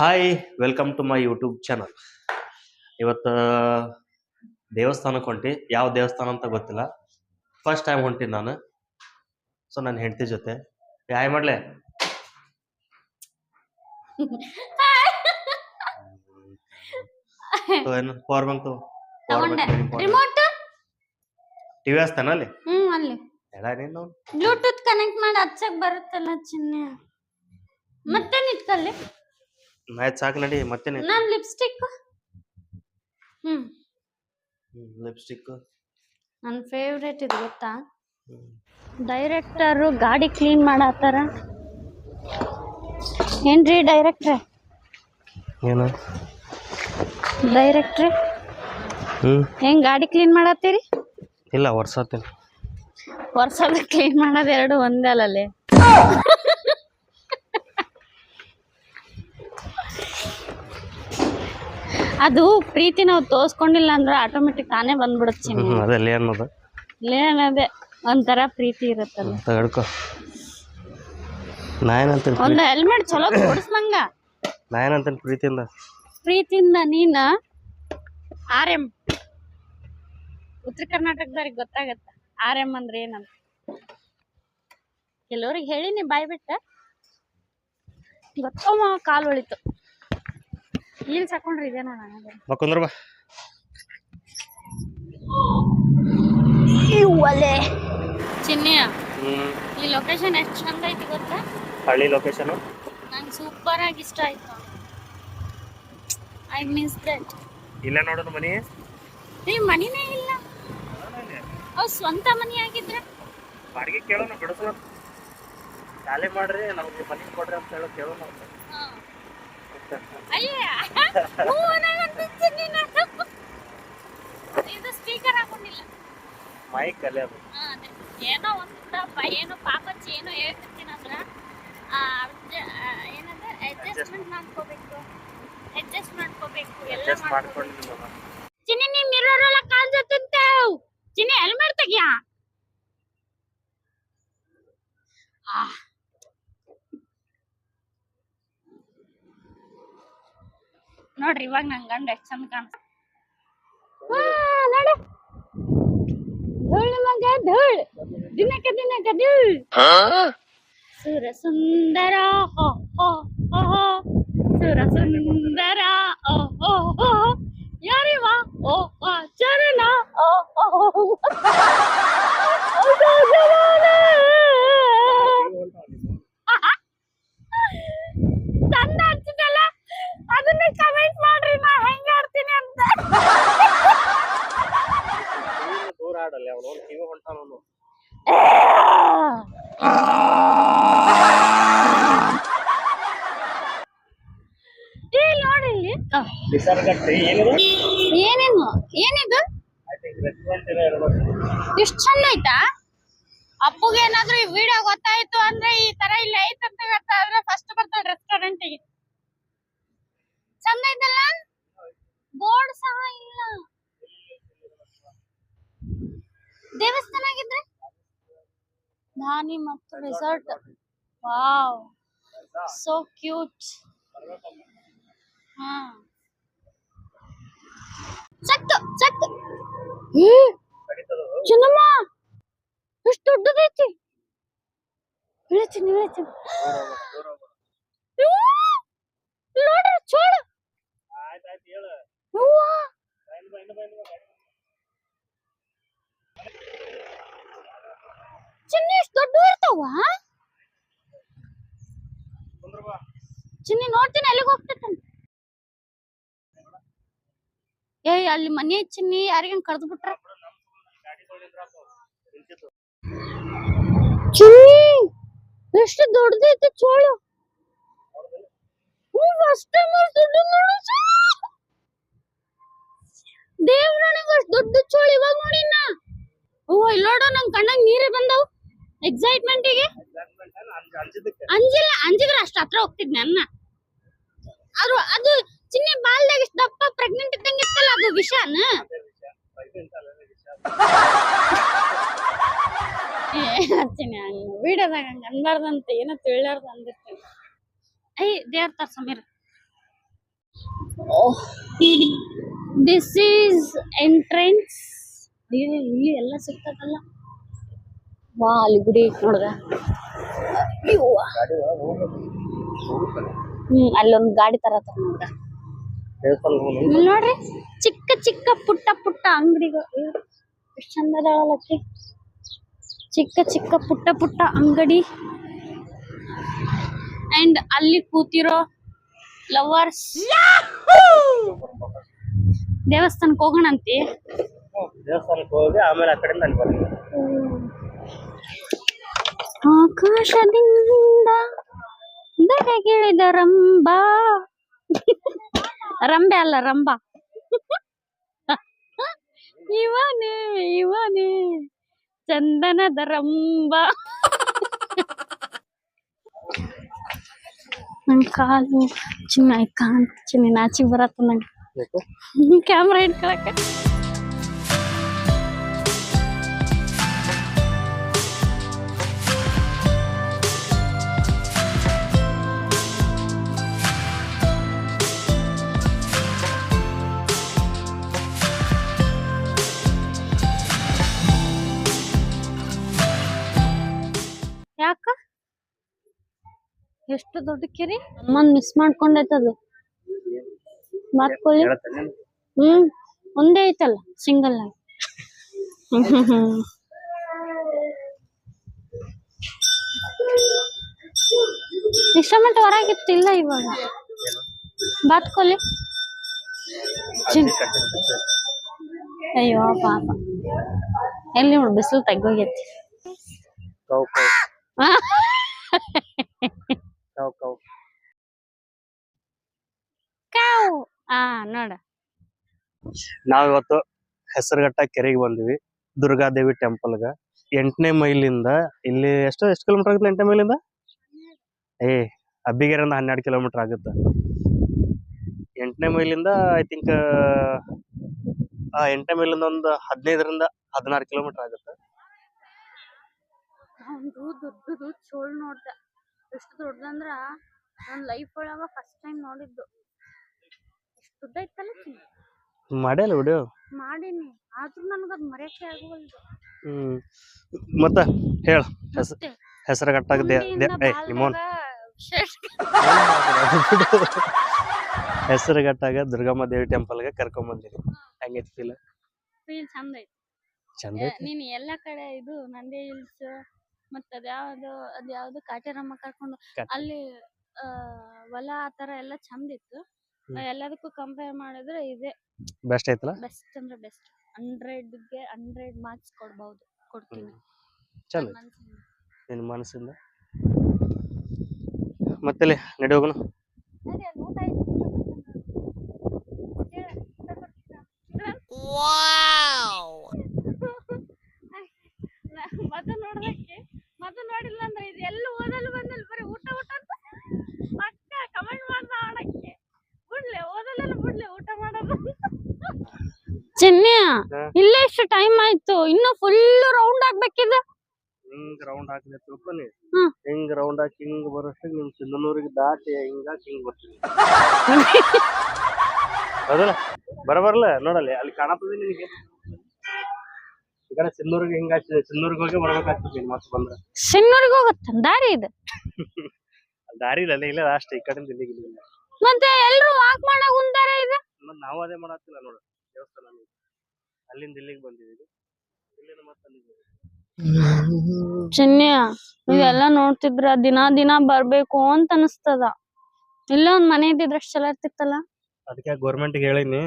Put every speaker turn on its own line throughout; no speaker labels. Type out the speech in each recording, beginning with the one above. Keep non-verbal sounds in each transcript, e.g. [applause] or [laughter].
Hi welcome to my YouTube channel ಇವತ್ತು ದೇವಸ್ಥಾನಕ್ಕೆ ಹೊಂಟಿ. ಯಾವ ದೇವಸ್ಥಾನ ಅಂತ ಗೊತ್ತಿಲ್ಲ. ಫಸ್ಟ್ ಟೈಮ್ ಹೊಂಟೀನಿ ನಾನು. ಸೊ ನನ್ನ ಹೆಂಡತಿ ಜೊತೆ. ಯಾಯ್ ಮಾಡ್ಲೆ? ಏನು? ಪವರ್ ಬ್ಯಾಂಕ್
ರಿಮೋಟ್
ಟಿವಿ ಹಚ್ತಾನ ಅಲ್ಲಿ?
ಹ್ಮ್ ಅಲ್ಲಿ.
ನೀನು.
ಬ್ಲೂಟೂತ್ ಕನೆಕ್ಟ್ ಮಾಡಿ ಹಚ್ಚಕ್ ಬರುತ್ತಲ್ಲ ಚಿನ್ನೆ. ಮತ್ತೆ ನಿಟ್ಕಲ್ಲಿ
ಮ್ಯಾಚ್ ಸಾಕ್ ನಡಿ ಮತ್ತೆ
ನಾನ್ ಲಿಪ್ಸ್ಟಿಕ್ ಹ್ಮ್.
ಲಿಪ್ಸ್ಟಿಕ್
ನನ್ನ ಫೇವ್ರೇಟ್ ಇದು ಗೊತ್ತಾ? ಡೈರೆಕ್ಟರು ಗಾಡಿ ಕ್ಲೀನ್ ಮಾಡತ್ತಾರ? ಏನ್ರಿ ಡೈರೆಕ್ಟ್ರೆ
ಏನು?
ಡೈರೆಕ್ಟ್ರೆ
ಹ್ಮ್.
ಹೆಂಗ್ ಗಾಡಿ ಕ್ಲೀನ್ ಮಾಡತ್ತೀರಿ?
ಇಲ್ಲ ವರ್ಷತೀನಿ
ವರ್ಷದ ಕ್ಲೀನ್ ಮಾಡೋದು ಎರಡು ಒಂದೇ ಅಲ್ಲಲ್ಲಿ. ಅದು ಪ್ರೀತಿ ನಾವು ತೋರ್ಸ್ಕೊಂಡಿಲ್ಲ ಅಂದ್ರೆ ಆಟೋಮೆಟಿಕ್ ತಾನೇ ಬಂದ್ಬಿಡುತ್ತೆ ಚಿನ್ನಿ.
ಅದೆಲ್ಲ ಏನದ
ಏನದೆ ಒಂಥರ ಪ್ರೀತಿ ಇರುತ್ತಲ್ಲ.
ತಗಡ್ಕೊ ನಾ ಏನಂತೀನಿ
ಒಂದು ಹೆಲ್ಮೆಟ್ ಚಲೋ ಕೊಡಿಸ್ನಂಗ
ನಾ ಏನಂತೀನಿ ಪ್ರೀತಿಯಿಂದ?
ಪ್ರೀತಿಯಿಂದ ನೀನ ಆರ್ ಎಂ. ಉತ್ತರ ಕರ್ನಾಟಕದವ್ರಿಗೆ ಗೊತ್ತಾಗತ್ತ. ಆರ್ ಎಂ ಅಂದ್ರೆ ಏನಂತ? ಕೆಲವ್ರಿಗೆ ಹೇಳಿನಿ ಬಾಯ್ ಬಿಟ್ಟ. ಗೊತ್ತಮ್ಮ ಕಾಲು ಹೊಳಿತು ಹೀಲ್ಸ್ ಹಾಕೊಂಡ್ರೆ ಇದೆ ನೋಡ
ಮಕ್ಕೊಂದ್ರ ಬಾ
ಒಲೆ ಚಿನ್ನಿಯ ಈ ಲೊಕೇಶನ್ ಎಷ್ಟು ಚಂದ ಐತಿ ಗೊತ್ತಾ?
ಹಳ್ಳಿ ಲೊಕೇಶನ್
ನಂಗೆ ಸೂಪರ್ ಆಗಿ ಇಷ್ಟ ಆಯ್ತು. ಐ ಮಿಸ್ ದಟ್
ಇಲ್ಲ ನೋಡೋಣ ಮನಿ?
ಈ ಮನಿನೇ ಇಲ್ಲ. ಅವ್ ಸ್ವಂತ ಮನಿ ಆಗಿದ್ರೆ?
ಬಾಡಿಗೆ ಕೇಳೋಣ ಬಿಡಿಸೋಣ ಖಾಲಿ ಮಾಡ್ರಿ ನಮ್ಗೆ ಮನಿ ಕೊಡ್ರಿ ಅಂತ ಹೇಳೋ ಕೇಳೋಣ.
ಹೂ. ಇದು ಸ್ಪೀಕರ್ ಹಾಕೊಂಡಿಲ್ಲ.
ಮೈಕ್ ಅಲ್ಲೇ ಅದು.
ಏನೋ ಒಂದು ಏನೋ ಪಾಪಚ್ಚಿ ಏನೋ ಹೇಳ್ತಿರ್ತೀನಿ ಅಂದ್ರ. ಆ, ಆ, ಏನಂದ್ರೆ ಅಡ್ಜಸ್ಟ್ಮೆಂಟ್ ಮಾಡ್ಕೋಬೇಕು. ಅಡ್ಜಸ್ಟ್ ಮಾಡ್ಕೋಬೇಕು ಎಲ್ಲ
ಅಡ್ಜಸ್ಟ್
ಮಾಡ್ಕೋಬೇಕು
ಮಾಡ್ಕೊಂಡಿದ್ದೀನಿ
ಚಿನ್ನಿ ನೀ ಮಿರರ್ ಎಲ್ಲ ಕಾಣ್ಸತ್ತಂತೇವ್ ಚಿನ್ನಿ ಹೆಲ್ಮೆಟ್ ತೆಗಿಯ ನೋಡ್ರಿ ಇವಾಗ ನನ್ ಗಂಡ ಎಷ್ಟ್ ಚಂದ ಕಾಣಿಸ್ತ ನೋಡು ಧೂಳ್ ಮಗ ಧೂಳ್. ದಿನಕ ದಿನಕ ಧೂಳ್. ಸುರ ಸುಂದರ ಹೋ ಹೋ ಹೋ ಹೋ. ಸುರ ಸುಂದರ ಓ ಓ ಓ ಯಾರಿವ? ಓ ಆ ಚರಣ ಓ [laughs] ಓ ಓ. ಅದು ಜವಾನ. ಚಂದ ಹಚ್ಚಿದಲ್ಲ ಅದನ್ನ ಕಮೆಂಟ್ ಮಾಡ್ರಿ ನಾ ಹೆಂಗ ಆಡ್ತೀನಿ ಅಂತ
ದೂರ ಆಡಲ್ಲ ಅವನು ಕಿವಿ ಹೊಂಟಾನು
ಏ ಏನೇನು? ಏನಿದು?
ರೆಸ್ಟೋರೆಂಟ್
ಇಷ್ಟ ಚಂದ ಐತಾ ಅಪ್ಪಗೆ ಏನಾದ್ರು ಈ ವಿಡಿಯೋ ಗೊತ್ತಾಯ್ತು ಅಂದ್ರೆ ಈ ತರ ಇಲ್ಲಿ ಐತೆ ಅಂತ ಗೊತ್ತಾದ್ರೆ ಫಸ್ಟ್ ಬರ್ತಾಳೆ ರೆಸ್ಟೋರೆಂಟಿಗೆ ಚಂದ ಐತಲ್ಲ? ಬೋರ್ಡ್ ಸಹ ಇಲ್ಲ. ದೇವಸ್ಥಾನ ಆಗಿದ್ರೆ? ಧಾನಿ ಮತ್ತು ರೆಸಾರ್ಟ್ ವಾವ್ ಸೋ ಕ್ಯೂಟ್ ಸತ್ತು ಸತ್ತು. ಚಿನ್ನಮ್ಮ, ಎಷ್ಟು ದೊಡ್ಡದೈತಿ. ಇಳಿತೀನಿ ಇಳಿತೀನಿ ನೋಡ್ರಿ
ಬಾ.
ಚಿನ್ನಿ, ಎಷ್ಟು ದೊಡ್ಡ ಇರ್ತಾವ ಚಿನ್ನಿ, ನೋಡ್ತೀನಿ, ಎಲ್ಲಿಗೆ ಹೋಗ್ತೈತಂತ? ಏಯ್ ಅಲ್ಲಿ ಮನೆ ಚಿನ್ನಿ ಯಾರಿಗಂಗ್ ಕಡ್ದು ಬಿಟ್ರ ಚಿನ್ನಿ ಎಷ್ಟು ದೊಡ್ಡದೈತಿ ಚೋಳು. ಹ್ಞೂ ಫಸ್ಟ್ ಟೈಮ್ ದೊಡ್ಡ ನೋಡು ದೇವ್ರ ನನಗೆ ಅಷ್ಟು ದೊಡ್ಡ ಚೋಳು, ಇವಾಗ ನೋಡಿನ ಓ ಇಲ್ಲಿ ನೋಡು ನನ್ ಕಣ್ಣಾಗ ನೀರೇ ಬಂದವು. ಎಕ್ಸೈಟ್ಮೆಂಟಿಗೆ ಅಂಜಿಲ್ಲ, ಅಂಜಿದ್ರೆ ಅಷ್ಟು ಹತ್ರ ಹೋಗ್ತಿದ್ ಅನ್ನ. ಅದು ಅದು ಚಿನ್ನಿ ಬಾಲ್ದಾಗ ಇಷ್ಟು ದಪ್ಪ ಪ್ರೆಗ್ನೆಂಟ್ ಇದ್ದಂಗೆ ಇತ್ತಲ್ಲ ಅದು ವಿಷಾನ? ಹಚ್ಚಿನಿ ಹಂಗ ವಿಡಿಯೋದಾಗ ಹಂಗ ಅನ್ಬಾರ್ದಂತ ಏನೋ ತಿಳ್ಲಾರ್ದ ಅಂದಿರ್ತೀನಿ. ಐ, ದೇವ್ರ ತರ ಸಮೀರ್ ದಿಸ್ ಈಸ್ ಎಂಟ್ರೆನ್ಸ್ ಇಲ್ಲಿ ಎಲ್ಲ ಸಿಗ್ತದಲ್ಲ. ವಾ, ಅಲ್ಲಿ ಗುಡಿ ನೋಡ್ದ. ಹ್ಮ್, ಅಲ್ಲೊಂದು ಗಾಡಿ ತರ ನೋಡ್ದ ನೋಡ್ರಿ ಚಿಕ್ಕ ಚಿಕ್ಕ ಪುಟ್ಟ ಪುಟ್ಟ ಅಂಗಡಿಗಳು. ಎಷ್ಟು ಚಂದ ಚಿಕ್ಕ ಚಿಕ್ಕ ಪುಟ್ಟ ಪುಟ್ಟ ಅಂಗಡಿ. ಅಂಡ್ ಅಲ್ಲಿ ಕೂತಿರೋ ಲವರ್ಸ್ ದೇವಸ್ಥಾನಕ್ಕೆ ಹೋಗೋಣಂತಿ
ದೇವಸ್ಥಾನಕ್ಕೆ ಹೋಗಿ ಆಮೇಲೆ ಆ ಕಡೆಯಿಂದ ಅಲ್ಲಿ ಬರ್ತೀವಿ
ಆಕಾಶದಿಂದ ಬೆಳಗಿಳಿದ ರಂಬ ರಂಬೆ ಅಲ್ಲ ರಂಬ. ಇವನೇ ಇವನೇ. ಚಂದನದ ರಂಬ. ನನ್ ಕಾಲು ಚಿನ್ನ ಕಾಂತ ಚಿನ್ನ ನಾಚಿ ಬರತ್ತ ನಂಗೆ? ಕ್ಯಾಮ್ರಾ ಇಟ್ಕೊಳಕ ಎಷ್ಟು ದೊಡ್ಡ ಕೆರೆ? ಅಮ್ಮನ್ ಮಿಸ್ ಮಾಡ್ಕೊಂಡೈತದು
ಹೇಳ್ತೇನೆ
ಹ್ಮ್ ಒಂದೇ ಐತಲ್ಲ ಸಿಂಗಲ್ ಆಗಿ ಇಷ್ಟಮಟ್ಟ ಹೊರಗಿತ್ತಿಲ್ಲ ಇವಾಗ. ಬಾತ್ಕೊಲಿ ಚಿನ್ ಅಯ್ಯೋ ಪಾಪ. ಎಲ್ಲಿ ನೋಡು ಬಿಸಿಲು ತೆಗ್ಗೋಗೈತಿ. ಆ ನೋಡ.
ನಾವಿವತ್ತು ಹೆಸರುಘಟ್ಟ ಕೆರೆಗೆ ಬಂದಿವಿ. ದುರ್ಗಾದೇವಿ ಟೆಂಪಲ್ಗ. ಎಂಟನೇ ಮೈಲಿಂದ ಇಲ್ಲಿ ಎಷ್ಟು ಎಷ್ಟು ಕಿಲೋಮೀಟರ್ ಆಗುತ್ತೆ ಎಂಟನೇ ಮೈಲಿಂದ? ಏ ಅಬ್ಬಿಗೆರೆಯಿಂದ ಹನ್ನೆರಡು ಕಿಲೋಮೀಟರ್ ಆಗುತ್ತೆ. ಎಂಟನೇ ಮೈಲಿಂದ ಐ ಥಿಂಕ್ ಆ ಎಂಟನೇ ಮೈಲಿಂದ ಒಂದು ಹದಿನೈದರಿಂದ ಹದಿನಾರು ಕಿಲೋಮೀಟರ್ ಆಗುತ್ತೆ.
ದೊಡ್ಡದು ಚೋಳ್ ನೋಡ್ದೆ. ಎಷ್ಟು ದೊಡ್ಡದಂದ್ರ ನನ್ನ ಲೈಫ್ ಒಳಗ ಫಸ್ಟ್ ಟೈಮ್ ನೋಡಿದ್ದು. ಉದ್ದ ಇತ್ತಲ್ಲ ಚಿನ್ನ
ಮಾಡ್ಯಾಲ ವಿಡಿಯೋ
ಮಾಡೀನಿ. ಆದ್ರೂ ನನಗದ್ ಮರೆಯಕ್ಕೆ ಆಗುವಲ್ದು.
ಹ್ಮ್. ಮತ್ತ ಹೇಳ. ಹೆಸರು
ಮತ್ತೆ?
ಹೆಸರುಘಟ್ಟಾಗ ದೇ ದೇ
ಗುಂಡಿಯಿಂದ
ಏ ನಿಮ್ಮೋನ್
ಬಾಲ್ದಾಗ ಶರ್ಟ್
ದುರ್ಗಮ್ಮ ದೇವಿ ಟೆಂಪಲ್ಗೆ ಕರ್ಕೊಂಡ್ ಬಂದಿರಿ ಹೆಂಗೈತಿ ಫೀಲ್
ಫೀಲ್ ಚಂದ ಐತಿ.
ಚಂದ ಐತಿ?
ನೀನ್ ಎಲ್ಲಾ ಕಡೆ ಇದು ನಂದಿ ಹಿಲ್ಸ್ ಮತ್ತ ಅದ್ಯಾವ್ದು ಅದ್ಯಾವ್ದು ಕಾಟೇರಮ್ಮ ಕರ್ಕೊಂಡು ಅಲ್ಲಿ ಆ ಹೊಲ ಆತರ ಎಲ್ಲಾ ಚಂದ ಇತ್ತು. ಎಲ್ಲದಕ್ಕೂ ಕಂಪೇರ್ ಮಾಡಿದ್ರೆ ಇದೆ.
ಬೆಸ್ಟ್ ಐತಲ್ಲ
ಬೆಸ್ಟ್ ಅಂದ್ರೆ ಬೆಸ್ಟ್ ಹಂಡ್ರೆಡ್ಗೆ ಹಂಡ್ರೆಡ್ ಮಾರ್ಕ್ಸ್ ಕೊಡ್ಬಹುದು ಕೊಡ್ತೀನಿ.
ಚಲೋ
ನಿನ್.
ನಿನ್ನ ಮನಸ್ಸಿಂದ ಮತ್ತೆ ನಡಿ ಹೋಗೋಣ.
ನಡಿ, ಅಲ್ಲಿ ಊಟ ಐತಿ. ಹೇಳು, ಊಟ ಕೊಡ್ತೀರಾ? ನ- ಮದ್ದು ನೋಡ್ದಕ್ಕೆ ಮದ್ದು ನೋಡಿಲ್ಲ ಅಂದ್ರೆ ಇದು ಎಲ್ಲ ಓದಲು ಬಂದಲ್ಲಿ ಬರೀ ಊಟ ಊಟ ಅಂತ ಪಕ್ಕ ಕಮೆಂಟ್ ಮಾಡ್ದ ಆಡಕ್ಕೆ ಬಿಡ್ಲೆ ಓದಲೆಲ್ಲ ಬಿಡ್ಲೆ ಊಟ ಮಾಡೋದು ಚಿನ್ನಿ
ಹಾ.
ಇಲ್ಲೇ ಎಷ್ಟು ಟೈಮ್ ಆಯ್ತು. ಇನ್ನು ಫುಲ್ ರೌಂಡ್ ಆಗ್ಬೇಕಿದ.
ಹಿಂಗ್ ರೌಂಡ್ ಹಾಕಿದೆ ತಿಳ್ಕೊನಿ
ಹ್ಮ್.
ಹಿಂಗ್ ರೌಂಡ್ ಹಾಕಿ ಹಿಂಗ್ ಬರೋಷ್ಟು ನಿಮ್ ಸಿಂಧನೂರಿಗೆ ದಾಟಿ ಹಿಂಗಾಕಿ ಹಿಂಗ್ ಬರ್ತೀನಿ. ಹೌದಲ್ಲ? ಬರಬರ್ಲ? ನೋಡಲ್ಲಿ ಅಲ್ಲಿ ಕಾಣತದೆ ನಿಮಗೆ ಈ ಕಡೆ ಸಿಂಧೂರಿಗೆ ಹಿಂಗ ಸಿಂಧೂರಿಗೆ ಹೋಗಿ ಬರ್ಬೇಕಾಗ್ತದೆ ನೀನ್ ಮತ್ತೆ ಬಂದ್ರೆ.
ಸಿನ್ನೂರಿಗೆ ಹೋಗುತ್ತ? ದಾರಿ ಇದು.
ದಾರಿ ಇಲ್ಲ ಇಲ್ಲ ಅಷ್ಟೇ ಈ ಕಡೆಯಿಂದ ಇಲ್ಲಿಗೆ ಇಲ್ಲಿಗೆ.
ಮತ್ತೆ ಎಲ್ರು ವಾಕ್ ಮಾಡಕ್ ಕುಂತಾರೆ ಇದು?
ಮತ್ತ್ ನಾವು ಅದೇ ಮಾಡತ್ತಿಲ್ಲ ನೋಡು. ದೇವಸ್ಥಾನ ಅಲ್ಲಿ. ಅಲ್ಲಿಂದ ಇಲ್ಲಿಗೆ ಬಂದಿದ್ದೀವಿ. ಇಲ್ಲಿಂದ ಮತ್ತೆ ಅಲ್ಲಿಗೆ ಹೋಗ್ಬೇಕು.
ನೀವೆಲ್ಲ ನೋಡ್ತಿದ್ರ ದಿನ ದಿನ ಬರ್ಬೇಕು ಅಂತ ಅನಸ್ತದ. ಇಲ್ಲ ಒಂದ್ ಮನೆ ಇದ್ದಿದ್ರೆ ಚಲೋ ಇರ್ತಿತ್ತಲ್ಲ?
ಅದಕ್ಕೆ ಗೌರ್ಮೆಂಟ್ ಹೇಳಿನಿ.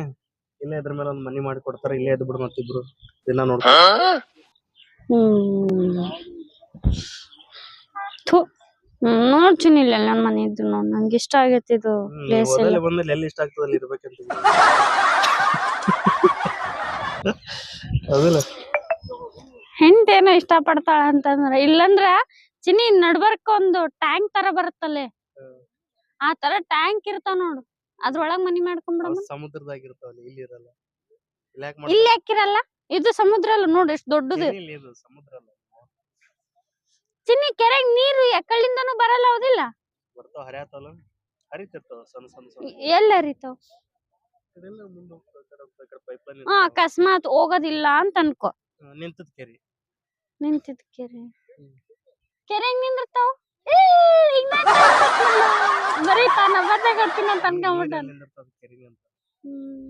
ಇಲ್ಲೇ ಇದ್ರ ಮೇಲೆ ಒಂದ್ ಮನಿ ಮಾಡಿ ಕೊಡ್ತಾರೆ ಇಲ್ಲೇ ಇದ್ ಬಿಡು ಮತ್ತಿಬ್ರು ದಿನ ನೋಡ್ತಾರೆ
ಹ್ಮ್. ಥು. ಮನೆ ಇದ್ದು ನೋಡ್ ನಂಗೆ ಇಷ್ಟ ಆಗೈತಿ ಇದು ಪ್ಲೇಸ್ ಎಲ್ಲ.
ಬಂದಲ್ಲಿ ಎಲ್ಲಿ ಇಷ್ಟ ಆಗ್ತದೆ ಅಲ್ಲಿ ಇರ್ಬೇಕಂತ. ಹೌದಿಲ್ಲ.
ಏನ ಇಷ್ಟ ಪಡ್ತಾಳ ಅಂತಂದ್ರ ಇಲ್ಲಂದ್ರ ಚಿನ್ನಿ ನಡ್ಬರ್ಕ ಒಂದು ಟ್ಯಾಂಕ್ ತರ ಬರುತ್ತಲ್ಲೇ? ಆ ತರ ಟ್ಯಾಂಕ್ ಇರ್ತಾವ ನೋಡು. ಅದ್ರೊಳಗ್ ಮನಿ ಮಾಡ್ಕೊಂಡ್ಬಿಡಮ್ಮ
ಸಮುದ್ರದಾಗ ಇರ್ತಾವಲ್ಲ ಇಲ್ಲಿ ಇರಲ್ಲ. ಇಲ್ಲಿ
ಇದು ಸಮುದ್ರ ಅಲ್ಲ ನೋಡು ಎಷ್ಟು ದೊಡ್ಡದು.
ಸಮುದ್ರ ಅಲ್ಲ.
ಚಿನ್ನಿ ಕೆರೆಗ್ ನೀರು ಎಕ್ಕಳಿಂದನೂ ಬರಲ್ಲ ಹೌದಿಲ್ಲ?
ಬರ್ತಾವ ಹರಿಯಾತಲ್ಲ ಹರಿತಿರ್ತಾವ ಸಣ್ಣ ಸಣ್ಣ ಸಣ್ಣ.
ಎಲ್ಲ ಹರಿತಾವ್?
ಇದೆಲ್ಲ ಮುಂದೆ ಹೋಗ್ತಾ ಕಡೆ
ಹಾ ಅಕಸ್ಮಾತ್ ಹೋಗೋದಿಲ್ಲ ಅಂತ ಅನ್ಕೋ.
ನಿಂತದ ಕೆರಿ.
ನಿಂತಿದ್ ಕೆರೆ.
ಹ್ಮ್.
ಕೆರೆಗ್ ನಿಂದಿರ್ತಾವ? ಬರೀ ತಾನ ಬರ್ದಾಗ ಅಂತ
ನಿಂದಿರ್ತದ ಕೆರಿ ಅಂತ
ಹ್ಮ್.